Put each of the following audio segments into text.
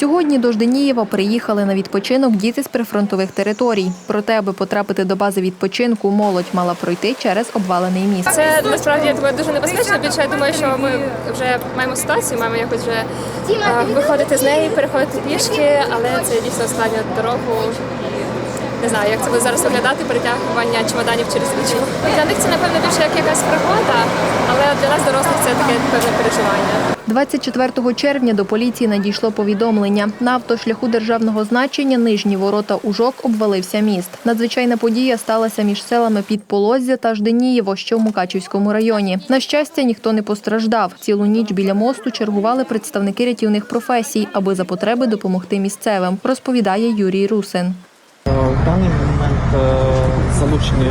Сьогодні до Жденієва приїхали на відпочинок діти з прифронтових територій. Проте, аби потрапити до бази відпочинку, молодь мала пройти через обвалений міст. Це насправді я думаю, дуже небезпечно. Більше я думаю, що ми вже маємо ситуацію, маємо якось вже виходити з неї, переходити пішки, але це дійсно ускладнює дорогу. Не знаю, як це буде зараз виглядати перетягування чемоданів через річку. Для них це напевно більше як якась пригода, але для нас дорослих це таке певне переживання. 24 червня до поліції надійшло повідомлення. На автошляху державного значення нижні ворота Ужок обвалився міст. Надзвичайна подія сталася між селами Підполоззя та Жденієво, що в Мукачівському районі. На щастя, ніхто не постраждав. Цілу ніч біля мосту чергували представники рятівних професій, аби за потреби допомогти місцевим, розповідає Юрій Русин. В даний момент е, залучені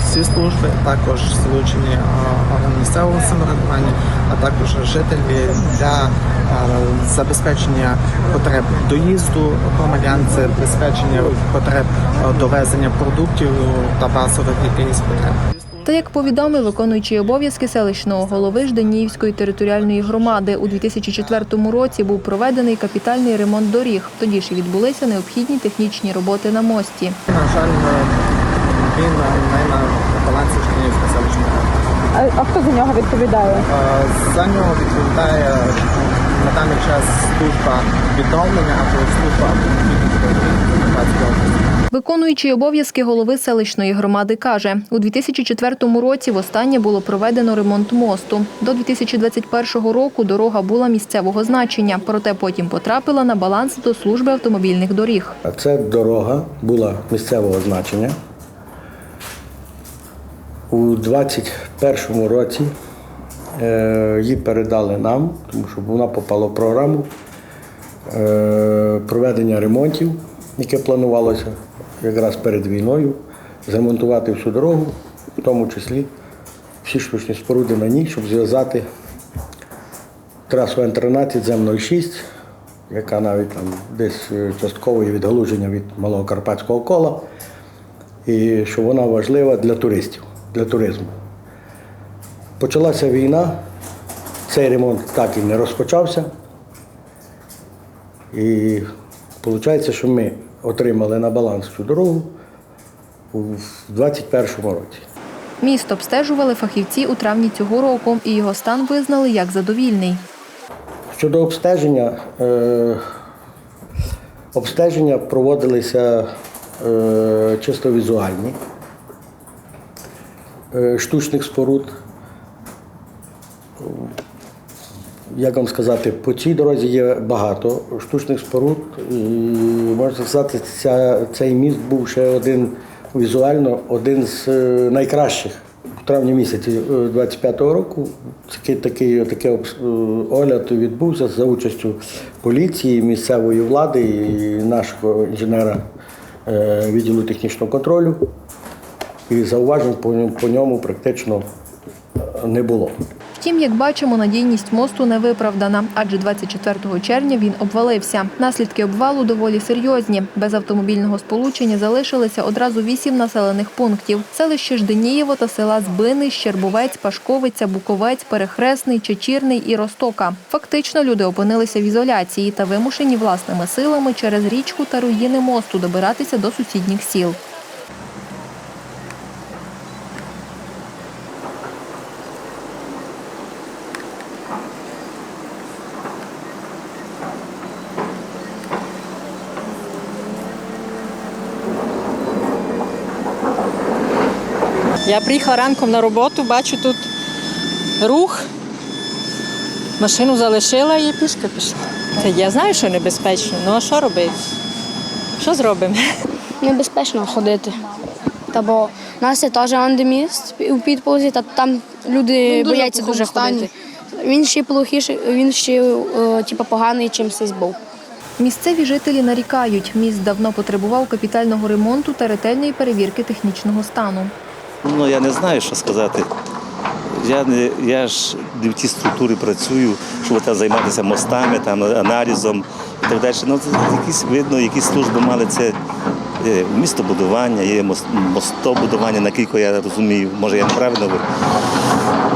всі служби, також залучені е, органи місцевого самоврядування, а також жителі для е, забезпечення потреб доїзду громадян, забезпечення потреб е, довезення продуктів та базових якихось потреб. Та як повідомив виконуючий обов'язки селищного голови Жданіївської територіальної громади, у 2004 році був проведений капітальний ремонт доріг. Тоді ж і відбулися необхідні технічні роботи на мості. На жаль, він не на балансі Житомирської селищної ради. А, хто за нього відповідає? За нього відповідає на даний час служба відновлення або служба. Виконуючий обов'язки голови селищної громади каже, у 2004 році востаннє було проведено ремонт мосту. До 2021 року дорога була місцевого значення, проте потім потрапила на баланс до служби автомобільних доріг. Ця дорога була місцевого значення. У 2021 році е, її передали нам, тому що вона попала в програму е, проведення ремонтів, яке планувалося якраз перед війною, зремонтувати всю дорогу, в тому числі всі штучні споруди на ній, щоб зв'язати трасу Н-13 з 06 яка навіть там десь е, частково є відгалуження від малого карпатського кола, і що вона важлива для туристів, для туризму. Почалася війна, цей ремонт так і не розпочався. І виходить, що ми отримали на баланс цю дорогу у 2021 році. Міст обстежували фахівці у травні цього року, і його стан визнали як задовільний. Щодо обстеження, е, обстеження проводилися е, чисто візуальні е, штучних споруд. Як вам сказати, по цій дорозі є багато штучних споруд, і можна сказати, ця, цей міст був ще один візуально один з е, найкращих в травні місяці 25-го року. Такий, такий, такий е, огляд відбувся за участю поліції, місцевої влади і нашого інженера е, відділу технічного контролю. І зауважень по ньому практично не було. Втім, як бачимо, надійність мосту не виправдана, адже 24 червня він обвалився. Наслідки обвалу доволі серйозні. Без автомобільного сполучення залишилися одразу вісім населених пунктів: селище Жденієво та села Збини, Щербовець, Пашковиця, Буковець, Перехресний, Чечірний і Ростока. Фактично люди опинилися в ізоляції та вимушені власними силами через річку та руїни мосту добиратися до сусідніх сіл. Я приїхала ранком на роботу, бачу тут рух. Машину залишила і пішки пішла. Та я знаю, що небезпечно, ну а що робити? Що зробимо? небезпечно ходити. Та бо у нас є теж андеміст у підползі, та там люди Він дуже бояться в дуже ходити. Він ще плохіший, він ще типу, поганий, чим цей був. Місцеві жителі нарікають, міст давно потребував капітального ремонту та ретельної перевірки технічного стану. Ну я не знаю, що сказати. Я не я ж в тій структурі працюю, щоб там займатися мостами, там аналізом і так далі. Ну якісь видно, якісь служби мали це е, містобудування, є мос- мостобудування, наскільки я розумію. Може я неправильно говорю.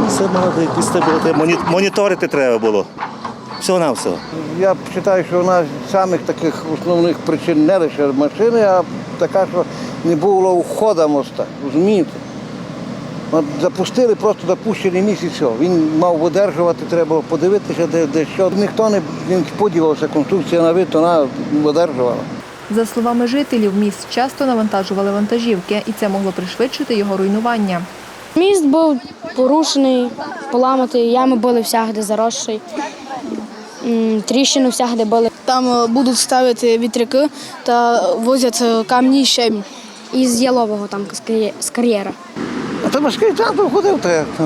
Ну, Це мало якісь це було моніторити треба було. всього на всього. Я вважаю, що одна з самих таких основних причин не лише машини, а така, що не було уходу моста. Розумієте? От запустили, просто запущений міст і все. Він мав видержувати, треба було подивитися, де, де що. Ніхто не, поділився, конструкція на вид, вона видержувала. За словами жителів, міст часто навантажували вантажівки, і це могло пришвидшити його руйнування. Міст був порушений, поламатий, ями були всягде заросший, м, тріщини всягде були. Там е, будуть ставити вітряки та возять е, камні щебінь. Із ялового там з кар'є- з кар'єра. А то важкий театр ходив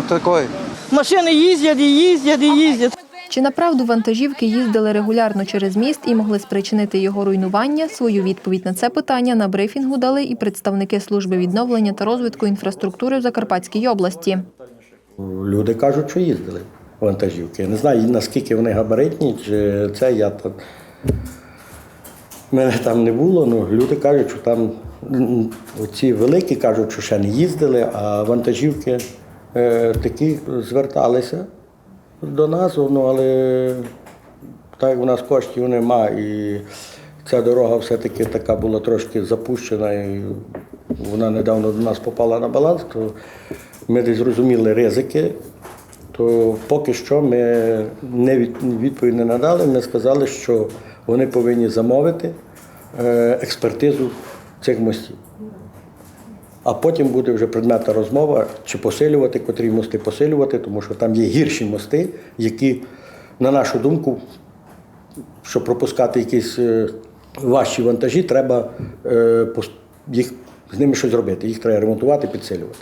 такий. Машини їздять і їздять і їздять. Чи направду вантажівки їздили регулярно через міст і могли спричинити його руйнування? Свою відповідь на це питання на брифінгу дали і представники служби відновлення та розвитку інфраструктури в Закарпатській області. Люди кажуть, що їздили вантажівки. Я не знаю, наскільки вони габаритні, чи це я там. Мене там не було, ну люди кажуть, що там м, оці великі кажуть, що ще не їздили, а вантажівки е, такі зверталися до нас, ну, але так як у нас коштів нема, і ця дорога все-таки така була трошки запущена, і вона недавно до нас попала на баланс, то ми десь зрозуміли ризики, то поки що ми не від- відповідь не надали. Ми сказали, що вони повинні замовити е, експертизу цих мостів. А потім буде вже предметна розмова, чи посилювати, котрі мости посилювати, тому що там є гірші мости, які, на нашу думку, щоб пропускати якісь е, важчі вантажі, треба е, їх, з ними щось робити. Їх треба ремонтувати, підсилювати.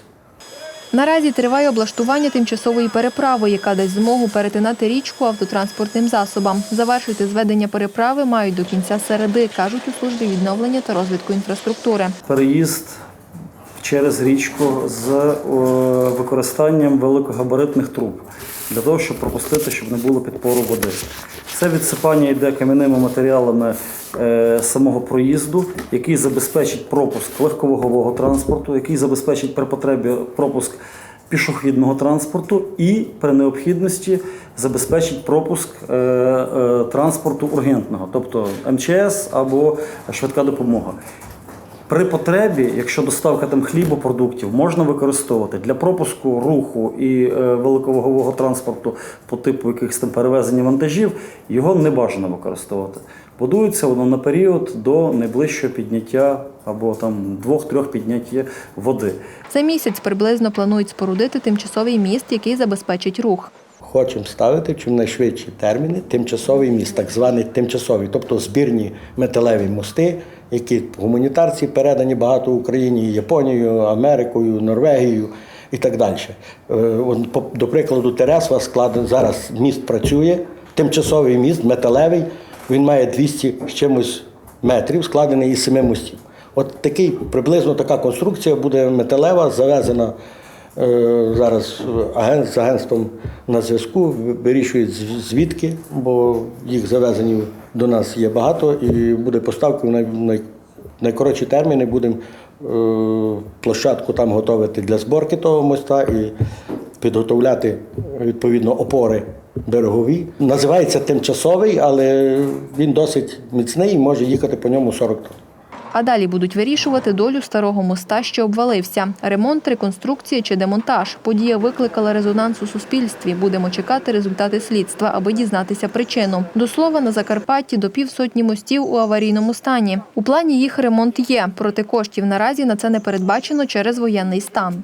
Наразі триває облаштування тимчасової переправи, яка дасть змогу перетинати річку автотранспортним засобам. Завершити зведення переправи мають до кінця середи, кажуть у службі відновлення та розвитку інфраструктури. переїзд через річку з е, використанням великогабаритних труб для того, щоб пропустити, щоб не було підпору води. Це відсипання йде кам'яними матеріалами е, самого проїзду, який забезпечить пропуск легковагового транспорту, який забезпечить при потребі пропуск пішохідного транспорту і при необхідності забезпечить пропуск е, транспорту ургентного, тобто МЧС або швидка допомога. При потребі, якщо доставка там хлібопродуктів, можна використовувати для пропуску руху і е, великовагового транспорту по типу якихось там перевезення вантажів, його не бажано використовувати. Будується воно на період до найближчого підняття або там двох-трьох підняття води. За місяць приблизно планують спорудити тимчасовий міст, який забезпечить рух. Хочемо ставити в чимнайшвидші терміни тимчасовий міст, так званий тимчасовий, тобто збірні металеві мости, які гуманітарці передані багато Україні, Японією, Америкою, Норвегією і так далі. Е, До прикладу, Тересва складен зараз міст працює, тимчасовий міст, металевий, він має 200 з чимось метрів, складений із семи мостів. От такий приблизно така конструкція буде металева, завезена Зараз агент з агентством на зв'язку вирішують звідки, бо їх завезені до нас є багато, і буде поставка в най, най, найкоротші терміни. Будемо е, площадку там готувати для зборки того моста і підготовляти відповідно опори берегові. Називається тимчасовий, але він досить міцний і може їхати по ньому 40 тонн. А далі будуть вирішувати долю старого моста, що обвалився. Ремонт, реконструкція чи демонтаж. Подія викликала резонанс у суспільстві. Будемо чекати результати слідства, аби дізнатися причину. До слова, на Закарпатті до півсотні мостів у аварійному стані. У плані їх ремонт є, проте коштів наразі на це не передбачено через воєнний стан.